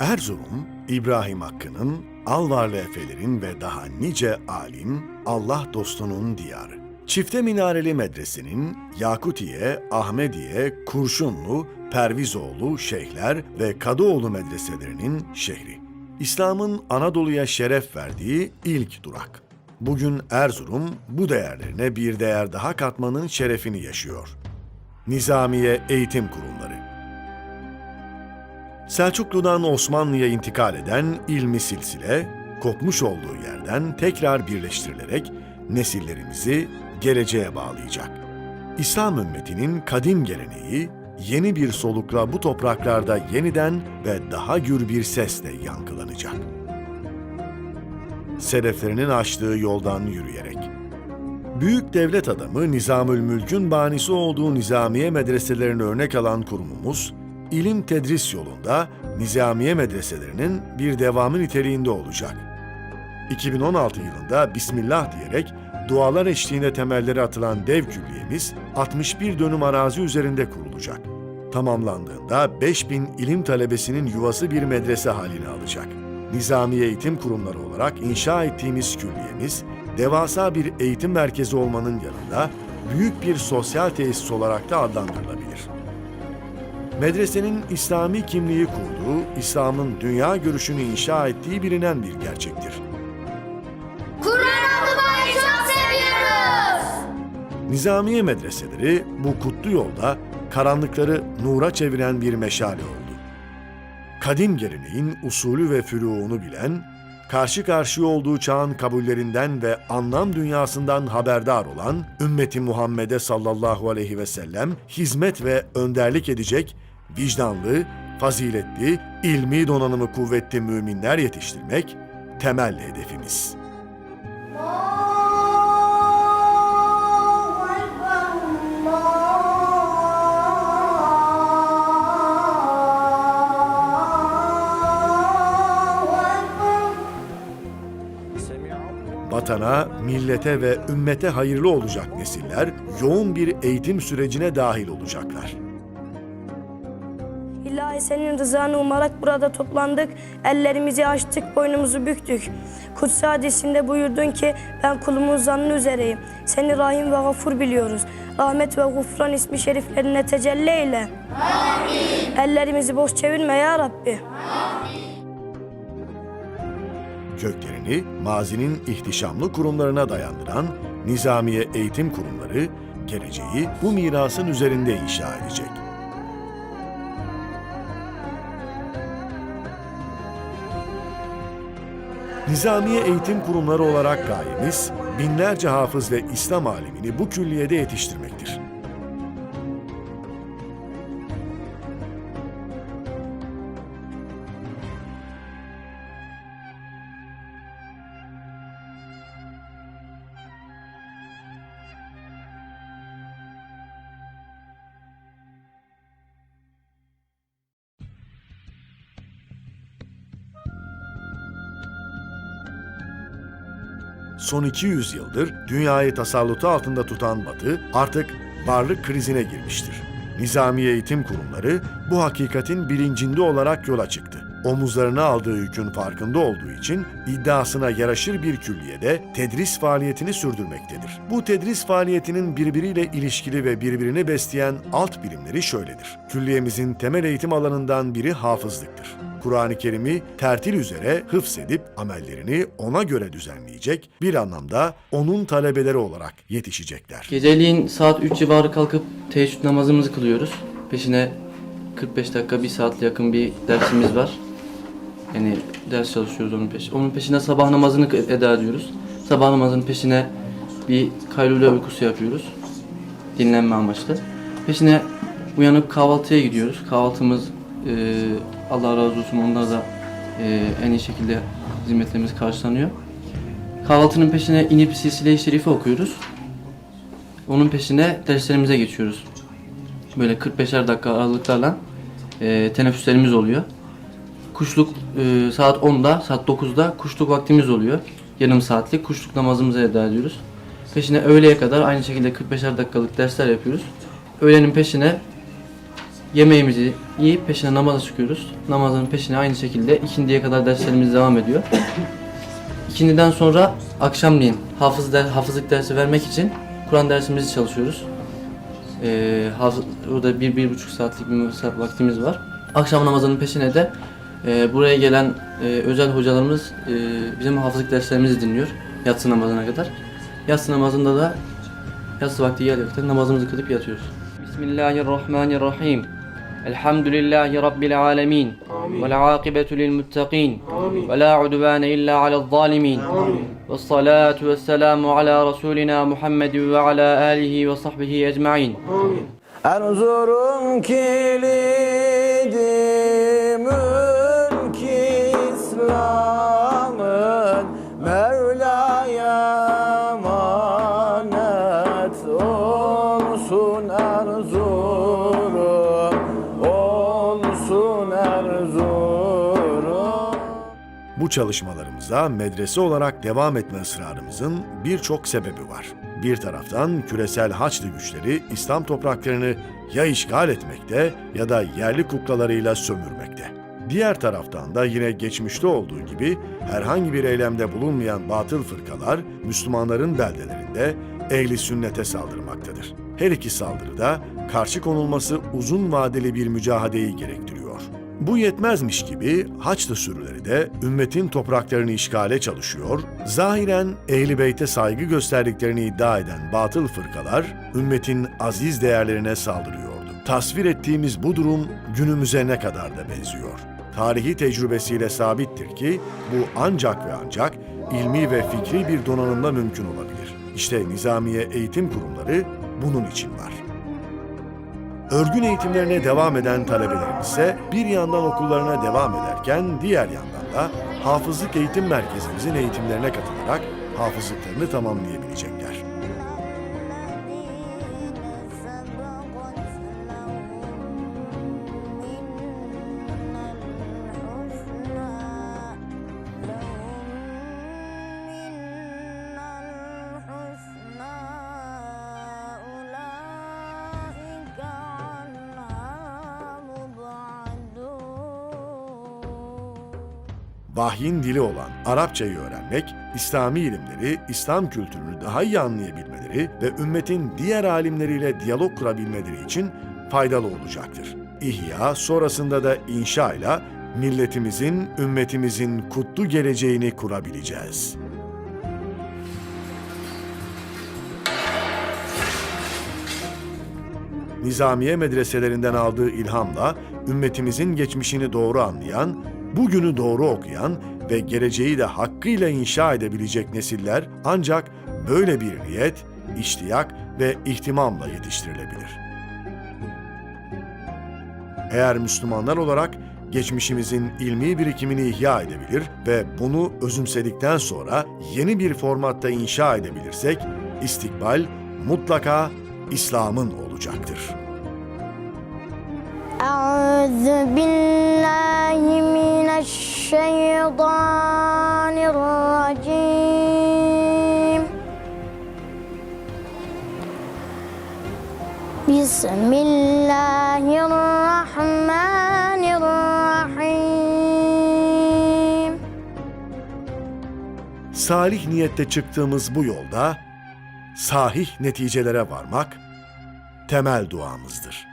Erzurum, İbrahim Hakkı'nın, Alvarlı Efelerin ve daha nice alim, Allah dostunun diyarı. Çifte minareli medresenin Yakutiye, Ahmediye, Kurşunlu, Pervizoğlu, Şeyhler ve Kadıoğlu medreselerinin şehri. İslam'ın Anadolu'ya şeref verdiği ilk durak. Bugün Erzurum bu değerlerine bir değer daha katmanın şerefini yaşıyor. Nizamiye Eğitim Kurumları Selçuklu'dan Osmanlı'ya intikal eden ilmi silsile, kopmuş olduğu yerden tekrar birleştirilerek nesillerimizi geleceğe bağlayacak. İslam ümmetinin kadim geleneği, yeni bir solukla bu topraklarda yeniden ve daha gür bir sesle yankılanacak. Sedeflerinin açtığı yoldan yürüyerek. Büyük devlet adamı Nizamül Mülk'ün banisi olduğu nizamiye medreselerini örnek alan kurumumuz, ilim tedris yolunda nizamiye medreselerinin bir devamı niteliğinde olacak. 2016 yılında Bismillah diyerek dualar eşliğinde temelleri atılan dev külliyemiz 61 dönüm arazi üzerinde kurulacak. Tamamlandığında 5000 ilim talebesinin yuvası bir medrese halini alacak. Nizamiye eğitim kurumları olarak inşa ettiğimiz külliyemiz, devasa bir eğitim merkezi olmanın yanında büyük bir sosyal tesis olarak da adlandırılabilir. Medresenin İslami kimliği kurduğu, İslam'ın dünya görüşünü inşa ettiği bilinen bir gerçektir. Kur'an okumayı çok seviyoruz. Nizamiye medreseleri bu kutlu yolda karanlıkları nura çeviren bir meşale oldu. Kadim geleneğin usulü ve füruğunu bilen, karşı karşıya olduğu çağın kabullerinden ve anlam dünyasından haberdar olan ümmeti Muhammed'e sallallahu aleyhi ve sellem hizmet ve önderlik edecek vicdanlı, faziletli, ilmi donanımı kuvvetli müminler yetiştirmek temel hedefimiz. Vatana, millete ve ümmete hayırlı olacak nesiller yoğun bir eğitim sürecine dahil olacaklar. İlahi senin rızanı umarak burada toplandık. Ellerimizi açtık, boynumuzu büktük. Kutsi hadisinde buyurdun ki ben kulumun zannı üzereyim. Seni rahim ve gafur biliyoruz. Rahmet ve gufran ismi şeriflerine tecelli eyle. Amin. Ellerimizi boş çevirme ya Rabbi. Köklerini mazinin ihtişamlı kurumlarına dayandıran Nizamiye Eğitim Kurumları geleceği bu mirasın üzerinde inşa edecek. Nizamiye Eğitim Kurumları olarak gayemiz binlerce hafız ve İslam alimini bu külliyede yetiştirmektir. Son 200 yıldır dünyayı tasallutu altında tutan Batı artık varlık krizine girmiştir. Nizamiye eğitim kurumları bu hakikatin bilincinde olarak yola çıktı. Omuzlarına aldığı yükün farkında olduğu için iddiasına yaraşır bir külliyede tedris faaliyetini sürdürmektedir. Bu tedris faaliyetinin birbiriyle ilişkili ve birbirini besleyen alt birimleri şöyledir. Külliyemizin temel eğitim alanından biri hafızlıktır. Kur'an-ı Kerim'i tertil üzere hıfzedip amellerini ona göre düzenleyecek, bir anlamda onun talebeleri olarak yetişecekler. Geceliğin saat 3 civarı kalkıp teheccüd namazımızı kılıyoruz. Peşine 45 dakika, 1 saatle yakın bir dersimiz var. Yani ders çalışıyoruz onun peşine. Onun peşine sabah namazını eda ediyoruz. Sabah namazının peşine bir kaylule uykusu yapıyoruz. Dinlenme amaçlı. Peşine uyanıp kahvaltıya gidiyoruz. Kahvaltımız e, Allah razı olsun onlar da e, en iyi şekilde hizmetlerimiz karşılanıyor. Kahvaltının peşine inip silsile-i şerife okuyoruz. Onun peşine derslerimize geçiyoruz. Böyle 45'er dakika aralıklarla e, teneffüslerimiz oluyor. Kuşluk e, saat 10'da, saat 9'da kuşluk vaktimiz oluyor. Yarım saatlik kuşluk namazımızı eda ediyoruz. Peşine öğleye kadar aynı şekilde 45'er dakikalık dersler yapıyoruz. Öğlenin peşine yemeğimizi yiyip peşine namaza çıkıyoruz. Namazın peşine aynı şekilde ikindiye kadar derslerimiz devam ediyor. İkindiden sonra akşamleyin hafız der, hafızlık dersi vermek için Kur'an dersimizi çalışıyoruz. Ee, orada bir, bir buçuk saatlik bir vaktimiz var. Akşam namazının peşine de e, buraya gelen e, özel hocalarımız e, bizim hafızlık derslerimizi dinliyor yatsı namazına kadar. Yatsı namazında da yatsı vakti geldiği vakti namazımızı kılıp yatıyoruz. Bismillahirrahmanirrahim. الحمد لله رب العالمين. والعاقبة للمتقين. ولا عدوان إلا على الظالمين. والصلاة والسلام على رسولنا محمد وعلى آله وصحبه أجمعين. أنظر كليدي ملك إسلام مولاي أمانة emanet أنظر Bu çalışmalarımıza medrese olarak devam etme ısrarımızın birçok sebebi var. Bir taraftan küresel Haçlı güçleri İslam topraklarını ya işgal etmekte ya da yerli kuklalarıyla sömürmekte. Diğer taraftan da yine geçmişte olduğu gibi herhangi bir eylemde bulunmayan batıl fırkalar Müslümanların beldelerinde ehli sünnete saldırmaktadır. Her iki saldırıda karşı konulması uzun vadeli bir mücadeleyi gerektiriyor. Bu yetmezmiş gibi Haçlı sürüleri de ümmetin topraklarını işgale çalışıyor, zahiren Ehl-i Beyt'e saygı gösterdiklerini iddia eden batıl fırkalar ümmetin aziz değerlerine saldırıyordu. Tasvir ettiğimiz bu durum günümüze ne kadar da benziyor. Tarihi tecrübesiyle sabittir ki bu ancak ve ancak ilmi ve fikri bir donanımla mümkün olabilir. İşte Nizamiye Eğitim Kurumları bunun için var. Örgün eğitimlerine devam eden talebelerimiz ise bir yandan okullarına devam ederken diğer yandan da hafızlık eğitim merkezimizin eğitimlerine katılarak hafızlıklarını tamamlayabilecekler. Vahyin dili olan Arapçayı öğrenmek, İslami ilimleri, İslam kültürünü daha iyi anlayabilmeleri ve ümmetin diğer alimleriyle diyalog kurabilmeleri için faydalı olacaktır. İhya sonrasında da inşa ile milletimizin, ümmetimizin kutlu geleceğini kurabileceğiz. Nizamiye medreselerinden aldığı ilhamla ümmetimizin geçmişini doğru anlayan, bugünü doğru okuyan ve geleceği de hakkıyla inşa edebilecek nesiller ancak böyle bir niyet, iştiyak ve ihtimamla yetiştirilebilir. Eğer Müslümanlar olarak geçmişimizin ilmi birikimini ihya edebilir ve bunu özümsedikten sonra yeni bir formatta inşa edebilirsek, istikbal mutlaka İslam'ın olacaktır. أعوذ بالله Bismillahirrahmanirrahim. Salih niyette çıktığımız bu yolda sahih neticelere varmak temel duamızdır.